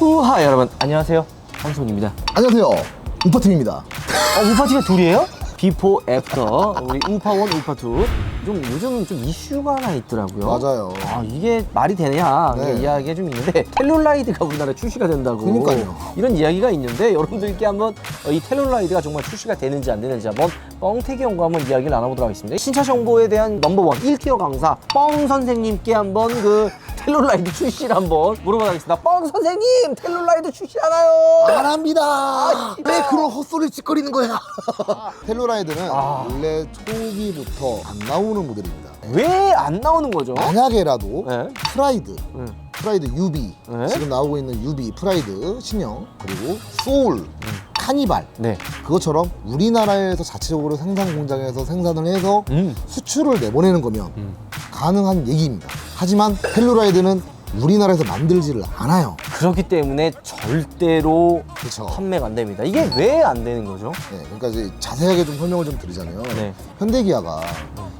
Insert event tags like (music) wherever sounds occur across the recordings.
우하 여러분 안녕하세요 황손입니다 안녕하세요. 우파팀입니다. 어, 우파팀의 둘이에요? 비포 애프터 우리 우파 원 우파 투 좀 요즘 좀 이슈가 하나 있더라고요 맞아요. 아 이게 말이 되냐 이게 네. 이야기가 좀 있는데 텔룰라이드가 우리나라에 출시가 된다고 그러니까요. 이런 이야기가 있는데 여러분들께 한번 어, 이 텔룰라이드가 정말 출시가 되는지 안 되는지 한번 뻥태기 형과 한번 이야기를 나눠보도록 하겠습니다 신차 정보에 대한 넘버원 1티어 강사 뻥 선생님께 한번 그 텔룰라이드 출시를 한번 물어보도록 하겠습니다 뻥 선생님 텔룰라이드 출시하나요? 안 합니다. 왜 그런 헛소리를 짓거리는 거야? (laughs) 텔로라이드는 아. 원래 초기부터 안 나오는 모델입니다. 왜 안 나오는 거죠? 만약에라도 네. 프라이드, 네. 프라이드 UB, 네. 지금 나오고 있는 UB, 프라이드 신형, 그리고 소울, 카니발 네. 그것처럼 우리나라에서 자체적으로 생산 공장에서 생산을 해서 음. 수출을 내보내는 거면 음. 가능한 얘기입니다. 하지만 텔로라이드는 우리나라에서 만들지를 않아요. 그렇기 때문에 절대로 그렇죠. 판매가 안 됩니다. 이게 왜 안 되는 거죠? 네, 그러니까 이제 자세하게 좀 설명을 좀 드리자면 네. 현대기아가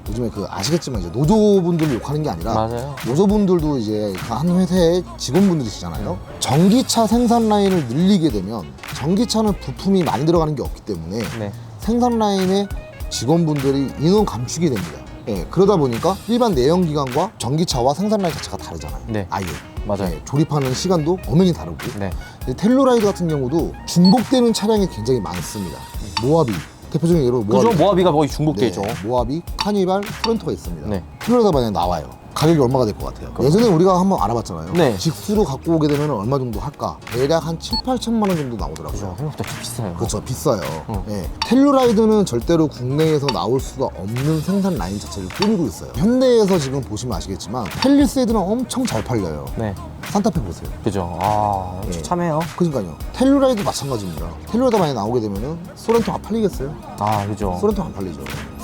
요즘에 그 아시겠지만 이제 노조분들을 욕하는 게 아니라 맞아요. 노조분들도 이제 그한 회사의 직원분들이시잖아요. 전기차 생산 라인을 늘리게 되면 전기차는 부품이 많이 들어가는 게 없기 때문에 네. 생산 라인의 직원분들이 인원 감축이 됩니다. 예, 그러다 보니까 일반 내연기관과 전기차와 생산 라인 자체가 다르잖아요. 네. 아예. 맞아요. 예, 조립하는 시간도 엄연히 다르고. 네. 근데 텔로라이드 같은 경우도 중복되는 차량이 굉장히 많습니다. 모하비 대표적인 예로 모하비. 그죠? 모하비가 거의 중복되죠. 네, 모하비, 카니발, 프론토가 있습니다. 네. 텔로라이드 만약에 나와요. 가격이 얼마가 될 것 같아요? 예전에 우리가 한번 알아봤잖아요. 네. 직수로 갖고 오게 되면 얼마 정도 할까? 대략 한 7, 8천만 원 정도 나오더라고요. 그죠? 생각보다 좀 비싸요. 그렇죠 비싸요 어. 예. 텔루라이드는 절대로 국내에서 나올 수가 없는 생산 라인 자체를 꾸미고 있어요 현대에서 지금 보시면 아시겠지만 펠리세이드는 엄청 잘 팔려요 네. 산타페 보세요 그죠. 아, 예. 참해요. 그러니까요 텔루라이드 마찬가지입니다 텔루라이드 많이 나오게 되면은 소렌토 안 팔리겠어요? 아, 그죠. 소렌토 안 팔리죠 예,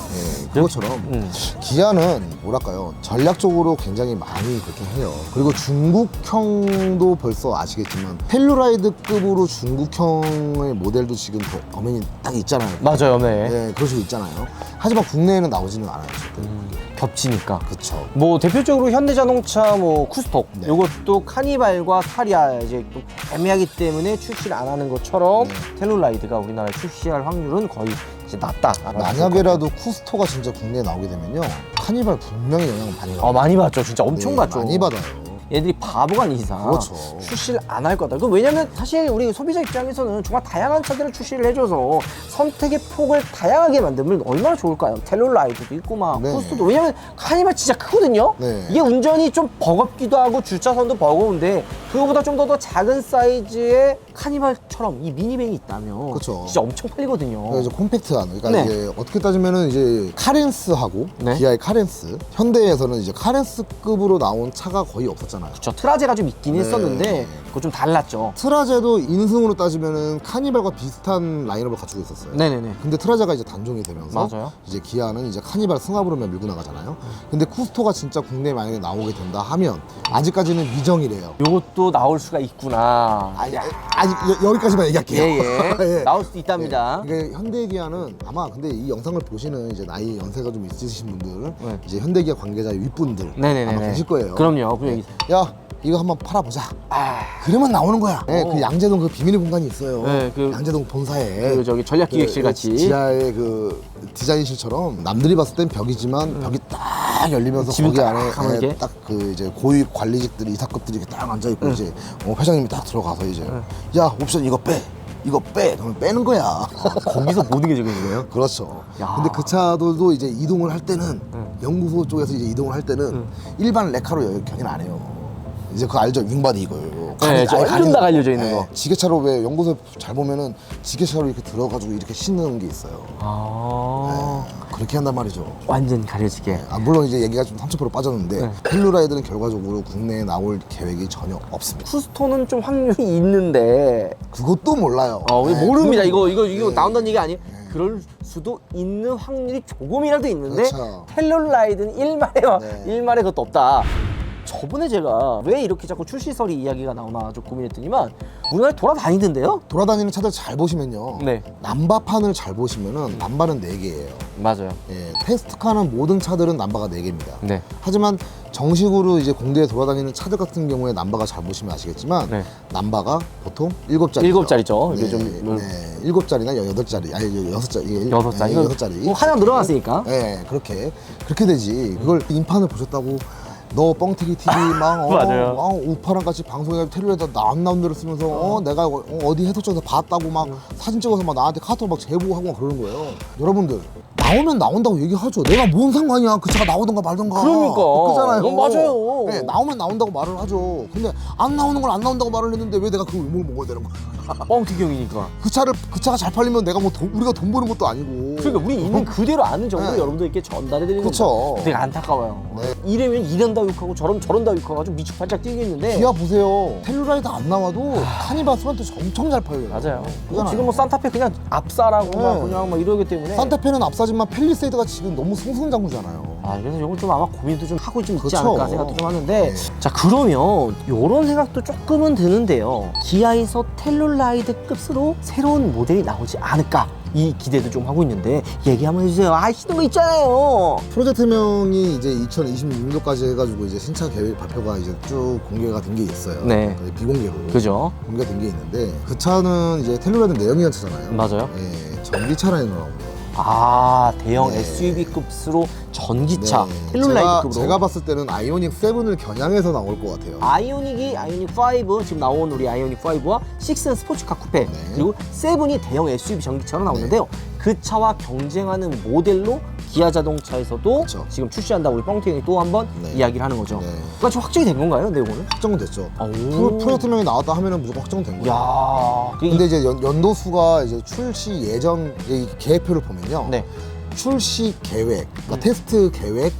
그것처럼 음. 기아는 뭐랄까요 전략적으로 굉장히 많이 그렇게 해요 그리고 중국형도 벌써 아시겠지만 텔루라이드급으로 중국형의 모델도 지금 더 엄연히 딱 있잖아요 맞아요, 네. 네, 그런 식으로 있잖아요. 하지만 국내에는 나오지는 않아요. 절대. 음, 겹치니까. 그쵸. 뭐 대표적으로 현대자동차 뭐 쿠스톡 네. 요것도 카니발과 스타리아 이제 또 애매하기 때문에 출시를 안 하는 것처럼 네. 텔룰라이드가 우리나라에 출시할 확률은 거의 이제 낮다. 만약에라도 쿠스토가 진짜 국내에 나오게 되면요. 카니발 분명히 영향을 많이 받아요. 어 많이 받죠, 진짜 엄청 네, 받죠. 많이 받아요. 얘들이 바보가 아닌 이상 그렇죠. 출시를 안 할 거다. 그 왜냐면 사실 우리 소비자 입장에서는 정말 다양한 차들을 출시를 해줘서 선택의 폭을 다양하게 만들면 얼마나 좋을까요? 텔룰라이드도 있고 막 네. 코스도 왜냐면 카니발 진짜 크거든요. 네. 이게 운전이 좀 버겁기도 하고 주차선도 버거운데 그거보다 좀 더 더 작은 사이즈의 카니발처럼 이 미니밴이 있다면 그렇죠. 진짜 엄청 팔리거든요. 그러니까 이제 콤팩트한 그러니까 네. 이제 어떻게 따지면은 이제 카렌스하고 네. 기아의 카렌스 현대에서는 이제 카렌스급으로 나온 차가 거의 없었잖아요. 저 트라제가 좀 있긴 네. 했었는데 그거 좀 달랐죠. 트라제도 인승으로 따지면은 카니발과 비슷한 라인업을 갖추고 있었어요. 네네네. 근데 트라자가 이제 단종이 되면서 맞아요. 이제 기아는 이제 카니발 승합으로만 밀고 나가잖아요. 근데 쿠스토가 진짜 국내에 만약에 나오게 된다 하면 아직까지는 미정이래요. 요것도 나올 수가 있구나. 아니, 아직 여, 여기까지만 얘기할게요. 예예. (laughs) 예. 나올 수도 있답니다. 예. 이게 현대기아는 아마 근데 이 영상을 보시는 이제 나이 연세가 좀 있으신 분들, 네. 이제 현대기아 관계자 윗분들 네네네. 아마 계실 거예요. 그럼요. 그 얘기. 야 이거 한번 팔아보자. 아, 그러면 나오는 거야. 네, 오. 그 양재동 그 비밀의 공간이 있어요. 네, 그- 양재동 본사에. 그 저기 전략기획실 그 같이. 지하의 그 디자인실처럼 남들이 봤을 땐 벽이지만 벽이 딱 열리면서 거기 딱 안에 하면 이렇게? 딱 그 이제 고위 관리직들이 이사급들이 이렇게 딱 앉아 있고 이제 어, 회장님이 딱 들어가서 이제 야 옵션 이거 빼 이거 빼 그러면 빼는 거야. 거기서 모든 게 적용돼요. 그렇죠. 야. 근데 그 차들도 이제 이동을 할 때는 연구소 쪽에서 이제 이동을 할 때는 일반 레카로 여- 견인 안 해요. 이제 그거 알죠? 윙바디 이거요. 네, 저좀다 갈려져 있는 거. 지게차로 왜 연구소 잘 보면은 지게차로 이렇게 들어가지고 이렇게 싣는 게 있어요. 아, 그렇게 한단 말이죠. 완전 가려지게. 아, 물론 이제 얘기가 좀 30% 빠졌는데 네. 텔루라이드는 결과적으로 국내에 나올 계획이 전혀 없습니다. 쿠스토는 좀 확률이 있는데, 그것도 몰라요. 어, 우리 네, 모릅니다. 이거 이거 이거 네. 나온다는 얘기 아니에요. 그럴 수도 있는 확률이 조금이라도 있는데 그렇죠. 텔룰라이드는 일말에 네. 일말에 그것도 없다. 저번에 제가 왜 이렇게 자꾸 출시설이 이야기가 나오나 좀 고민했더니만 우리나라에 돌아다니던데요? 돌아다니는 차들 잘 보시면요. 네. 남바판을 잘 보시면은 남바는 4개예요. 맞아요. 예, 테스트카는 모든 차들은 남바가 4개입니다. 네. 하지만 정식으로 이제 공대에 돌아다니는 차들 같은 경우에 남바가 잘 보시면 아시겠지만 네. 남바가 보통 7자리. 일곱 자리죠. 네, 좀 뭐- 네, 7자리나 8자리. 아니 6자리. 여섯 자리. 네, 6자리. 뭐 하나 늘어났으니까. 네, 그렇게 그렇게 되지. 그걸 인판을 보셨다고 너 뻥튀기 TV 막 어, 맞아요. 어, 우파랑 같이 방송에 테레비에다 나안 나온 대로 쓰면서 어, 내가 어, 어디 해석장에서 봤다고 막 사진 찍어서 막 나한테 카톡 막 제보하고 막 그러는 거예요. 여러분들 나오면 나온다고 얘기하죠. 내가 뭔 상관이야. 그 차가 나오던가 말던가. 그러니까. 그잖아요. 어, 맞아요. 네, 나오면 나온다고 말을 하죠. 근데 안 나오는 걸 안 나온다고 말을 했는데 왜 내가 그 의무를 먹어야 되는 거야? (laughs) 뻥튀기형이니까. 그 차를 그 차가 잘 팔리면 내가 뭐 돈, 우리가 돈 버는 것도 아니고. 그러니까 우리 있는 그대로 아는 정보를 네. 여러분들께 전달해 드리는 그쵸. 겁니다. 되게 안타까워요. 네. 이러면 이런다 욕하고 저런 저런다 욕하고 좀 미쳐 발짝 뛰겠는데. 기아 보세요. 텔루라이드 안 나와도 카니바스한테 엄청 잘 팔려요. 맞아요. 그잖아요. 지금 뭐 산타페 그냥 앞사라고 막 네. 그냥 막 이러기 때문에. 산타페는 앞사지만 펠리세이드가 지금 너무 승승장구잖아요. 아 그래서 이건 좀 아마 고민도 좀 하고 좀 있지 그쵸. 않을까 생각도 좀 하는데 네. 자 그러면 이런 생각도 조금은 드는데요 기아에서 텔룰라이드급으로 새로운 모델이 나오지 않을까 이 기대도 좀 하고 있는데 얘기 한번 해주세요 아시는 거 있잖아요 프로젝트명이 이제 2026년도까지 해가지고 이제 신차 계획 발표가 이제 쭉 공개가 된 게 있어요. 네. 비공개로 그죠 공개가 된 게 있는데 그 차는 이제 텔루라이드 내연기관 차잖아요. 맞아요 예, 전기차 라인으로 나옵니다. 아 대형 네. SUV급으로 전기차 네. 텔룰라이드급으로 제가, 제가 봤을 때는 아이오닉 7을 겨냥해서 나올 것 같아요. 아이오닉이 아이오닉 5 지금 나온 우리 아이오닉 5와 6는 스포츠카 쿠페 네. 그리고 7이 대형 SUV 전기차로 나오는데요 그 차와 경쟁하는 모델로 기아 자동차에서도 그쵸. 지금 출시한다고 우리 뻥튀기 또 한번 네. 이야기를 하는 거죠 네. 그러니까 지금 확정이 된 건가요 내용은? 확정됐죠. 오. 프로, 프로젝트명이 나왔다 하면은 무조건 확정된 거예요. 야 그- 근데 이제 연, 연도수가 이제 출시 예정 이 계획표를 보면요. 네. 출시 계획, 그러니까 테스트 계획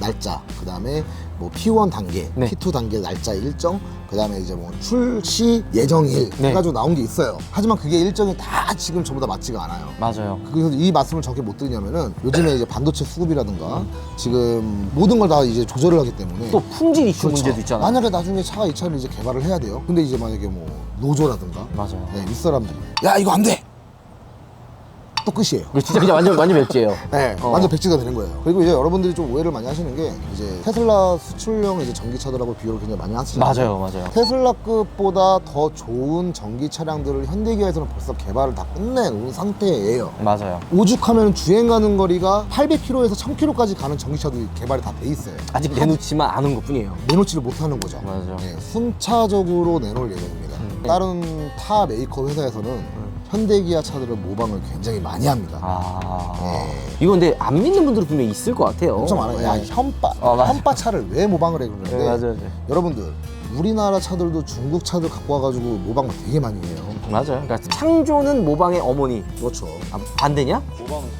날짜, 그 다음에 뭐 P1 단계, 네. P2 단계 날짜 일정, 그 다음에 이제 뭐 출시 예정일 네. 해가지고 나온 게 있어요. 하지만 그게 일정이 다 지금 전부 다 맞지가 않아요. 맞아요 그래서 이 말씀을 저렇게 못 드리냐면은 요즘에 이제 반도체 수급이라든가 음. 지금 모든 걸 다 이제 조절을 하기 때문에 또 품질 이슈 그렇죠. 문제도 있잖아요 만약에 나중에 차가 이 차를 이제 개발을 해야 돼요. 근데 이제 만약에 뭐 노조라든가 맞아요 네, 윗사람들이 야 이거 안 돼. 또 끝이에요. 이거 진짜 그냥 완전 완전 맥지예요 네, 어. 완전 백지가 되는 거예요. 그리고 이제 여러분들이 좀 오해를 많이 하시는 게 이제 테슬라 수출용 이제 전기차들하고 비교를 굉장히 많이 하시잖아요. 맞아요 맞아요 테슬라급보다 더 좋은 전기 차량들을 현대기아에서는 벌써 개발을 다 끝내놓은 상태예요. 맞아요 오죽하면 주행 가는 거리가 800km에서 1000km까지 가는 전기차들이 개발이 다 돼 있어요. 아직 내놓지만 않은 것 뿐이에요 내놓지를 못하는 거죠. 맞아요. 네, 순차적으로 내놓을 예정입니다. 음. 다른 타 메이커 회사에서는 현대기아 차들을 모방을 굉장히 많이 합니다. 아 네. 이거 근데 안 믿는 분들은 분명히 있을 것 같아요 엄청 많아요. 야, 네. 현바, 어, 맞아. 현바 차를 왜 모방을 해 그러는데 네, 맞아요 네. 여러분들 우리나라 차들도 중국 차들 갖고 와가지고 모방을 되게 많이 해요. 맞아요. 그러니까 창조는 모방의 어머니. 그렇죠. 아, 반대냐?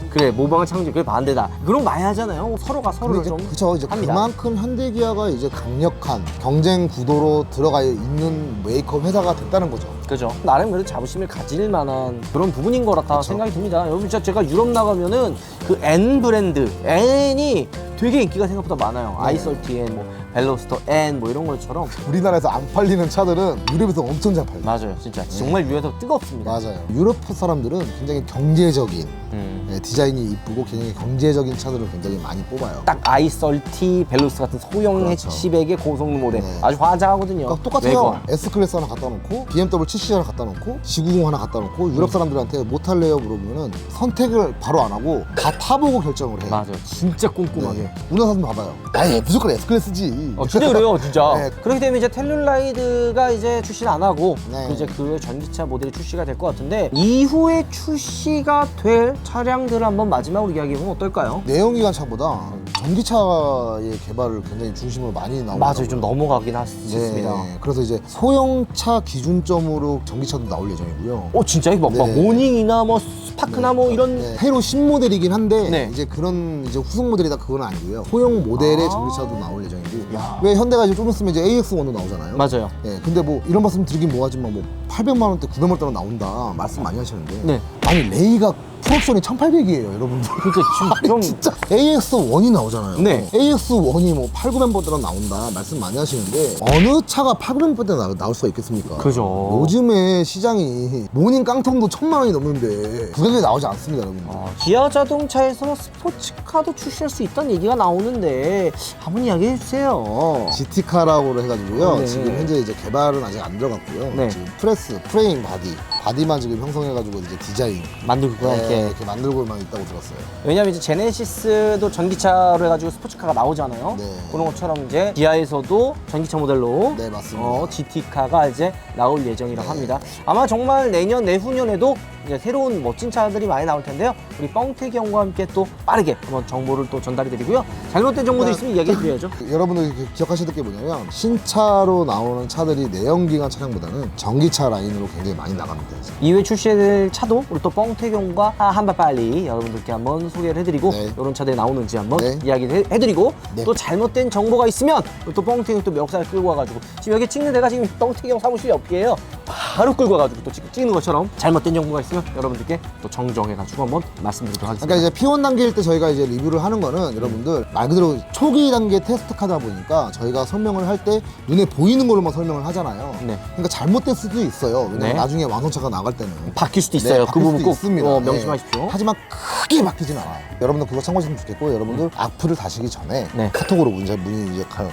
그래 모방은 창조. 그게 반대다. 그런 거 많이 하잖아요. 서로가 근데 서로를 이제 좀 그쵸 이제 합니다. 그만큼 현대기아가 이제 강력한 경쟁 구도로 들어가 있는 메이커 회사가 됐다는 거죠. 그죠. 나름 그래도 자부심을 가질 만한 그런 부분인 것 같아 그쵸. 생각이 듭니다. 여러분 진짜 제가 유럽 나가면은 그 N 브랜드 N이 되게 인기가 생각보다 많아요. 네. 아이설티 N, 뭐 벨로스터 N 뭐 이런 것처럼 우리나라에서 안 팔리는 차들은 유럽에서 엄청 잘 팔려요. 맞아요. 진짜 정말 유에서 뜨겁습니다. 맞아요. 유럽 사람들은 굉장히 경제적인 음. 네, 디자인이 이쁘고 굉장히 경제적인 차들을 굉장히 많이 뽑아요. 딱 아이설티, 벨로스 같은 소형 그렇죠. 해치백의 고성능 모델 네. 아주 화장하거든요. 그러니까 똑같아요. 외관. S 클래스 하나 갖다 놓고 BMW 7C 하나 갖다 놓고 G90 하나 갖다 놓고 유럽 사람들한테 뭐 탈래요 물어보면은 선택을 바로 안 하고 다 타보고 결정을 해요. 맞아요. 진짜 꼼꼼하게. 네. 사람 봐봐요. 아예 무조건 S 클래스지. 어, 진짜 그래요, 진짜. 네. 그렇게 되면 이제 텔룰라이드가 이제 출시를 안 하고 네. 그 이제 그 전기차 모델이 출시가 될 것 같은데 이후에 출시가 될 차량들을 한번 마지막으로 이야기해보면 어떨까요? 내연기관 차보다 전기차의 개발을 굉장히 중심으로 많이 나오고 맞아요, 좀 넘어가긴 하습니다. 네. 그래서 이제 소형차 기준점으로 전기차도 나올 예정이고요. 어 진짜 막, 막 네. 모닝이나 뭐 스파크나 뭐 이런 네. 새로 신모델이긴 한데 네. 이제 그런 이제 후속 모델이다 그건 아니고요. 소형 모델의 아. 전기차도 나올 예정이고 야. 왜 현대가 이제 좀 있으면 이제 AX1도 나오잖아요. 맞아요. 예, 근데 뭐 이런 말씀 드리긴 뭐하지만 뭐 800만 원대, 900만 원대 나온다 말씀 많이 하시는데 네. 아니 레이가 풀옵션이 1800이에요 여러분들 그러니까 지금 (laughs) 좀 진짜 AX1이 나오잖아요 네. AX1이 뭐 8, 900번대로 나온다 말씀 많이 하시는데 어느 차가 8, 900번대 나, 나올 수가 있겠습니까 그죠. 요즘에 시장이 모닝 깡통도 천만 원이 넘는데 그 가격에 나오지 않습니다 여러분 어, 기아 자동차에서 스포츠카도 출시할 수 있다는 얘기가 나오는데 한번 이야기해 주세요. GT카라고 해가지고요. 네. 지금 현재 이제 개발은 아직 안 들어갔고요. 네. 지금 프레스, 프레임 바디, 바디만 지금 형성해가지고 이제 디자인 만들고 네, 이렇게 이렇게 만들고만 있다고 들었어요. 왜냐면 이제 제네시스도 전기차로 해가지고 스포츠카가 나오잖아요. 네. 그런 것처럼 이제 기아에서도 전기차 모델로 네, 맞습니다. 어, GT카가 이제 나올 예정이라고 네. 합니다. 아마 정말 내년 내후년에도 이제 새로운 멋진 차들이 많이 나올 텐데요. 우리 뻥태기 형과 함께 또 빠르게 한번 정보를 또 전달해 드리고요. 잘못된 정보도 네. 있으면 이야기해 드려야죠. (laughs) 여러분들 기억하셔야 될 게 뭐냐면 신차로 나오는 차들이 내연기관 차량보다는 전기차 라인으로 굉장히 많이 나갑니다. 이제. 이후에 출시될 차도 우리 또 뻥태기 형과 한발 빨리 여러분들께 한번 소개를 해드리고 네. 이런 차들이 나오는지 한번 네. 이야기를 해- 해드리고 네. 또 잘못된 정보가 있으면 또 뻥태기 형또 멱살 끌고 와가지고 지금 여기 찍는 데가 지금 뻥태기 형 사무실 옆이에요. 바로 끌고 와가지고 또 찍- 찍는 것처럼 잘못된 정보가 있으면 여러분들께 또 정정해가지고 한번 말씀드리도록 하겠습니다. 그러니까 이제 P1 단계일 때 저희가 이제 리뷰를 하는 거는 여러분들 말 그대로 초기 단계 테스트 카다 보니까 저희가 설명을 할 때 눈에 보이는 걸로만 설명을 하잖아요. 네. 그러니까 잘못될 수도 있어 요. 왜냐면 네. 나중에 완성차가 나갈 때는 바뀔 수도 있어요. 네, 그 바뀔 부분 수도 꼭 있습니다. 어, 네. 명심하십시오. 하지만 크게 바뀌진 않아요. 여러분들 그거 참고하시면 좋겠고 여러분들 악플을 다시기 전에 네. 카톡으로 문제 문의 이제 가요.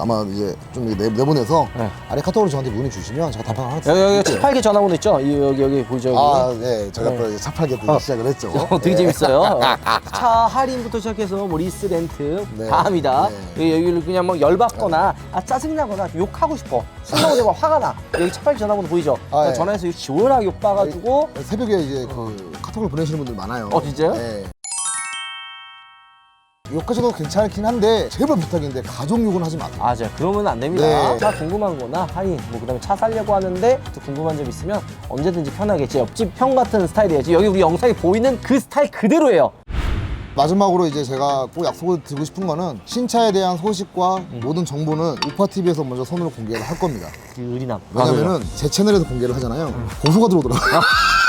아마 이제 좀 내, 내보내서 네. 아래 카톡으로 저한테 문의 주시면 제가 답변 하나 여기 여기 드릴게요. 차팔기 전화번호 있죠? 이- 여기 여기 보이죠? 여기? 아, 네. 제가 네. 또 이제 차팔게 또 시작을 했죠. 어, 되게 네. 재밌어요. 어. (laughs) 차 할인부터 시작해서 뭐 리스 렌트 네. 다 합니다. 네. 여기- 여기를 그냥 뭐 열받거나 아 짜증나거나 욕하고 싶어. 순간적으로 화가 나. 여기 차팔 전화번호 보이죠? 아, 예. 전화해서 시원하게 욕 봐가지고 새벽에 이제 그 카톡을 보내시는 분들 많아요. 어, 진짜요? 네. 욕하셔도 괜찮긴 한데 제발 부탁인데 가족 욕은 하지 마세요. 아, 자 그러면 안 됩니다. 네. 차 궁금한 거나 할인, 뭐 그다음에 차 살려고 하는데 또 궁금한 점 있으면 언제든지 편하게 제 옆집 형 같은 스타일이에요. 지금 여기 우리 영상에 보이는 그 스타일 그대로예요. 마지막으로 이제 제가 꼭 약속을 드리고 싶은 거는 신차에 대한 소식과 음. 모든 정보는 우파TV에서 먼저 손으로 공개를 할 겁니다. 그 의리남. 왜냐면은 제 채널에서 공개를 하잖아요. 고소가 들어오더라고요. (laughs)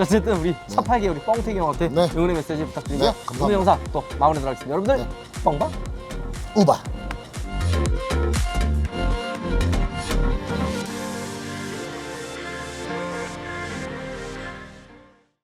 자, 어쨌든 우리 차팔기 우리 뻥튀기 형한테 네. 응원의 메시지 부탁드리고요. 네, 감사합니다. 오늘 영상 또 마무리하도록 하겠습니다. 여러분들 네. 뻥방 우바.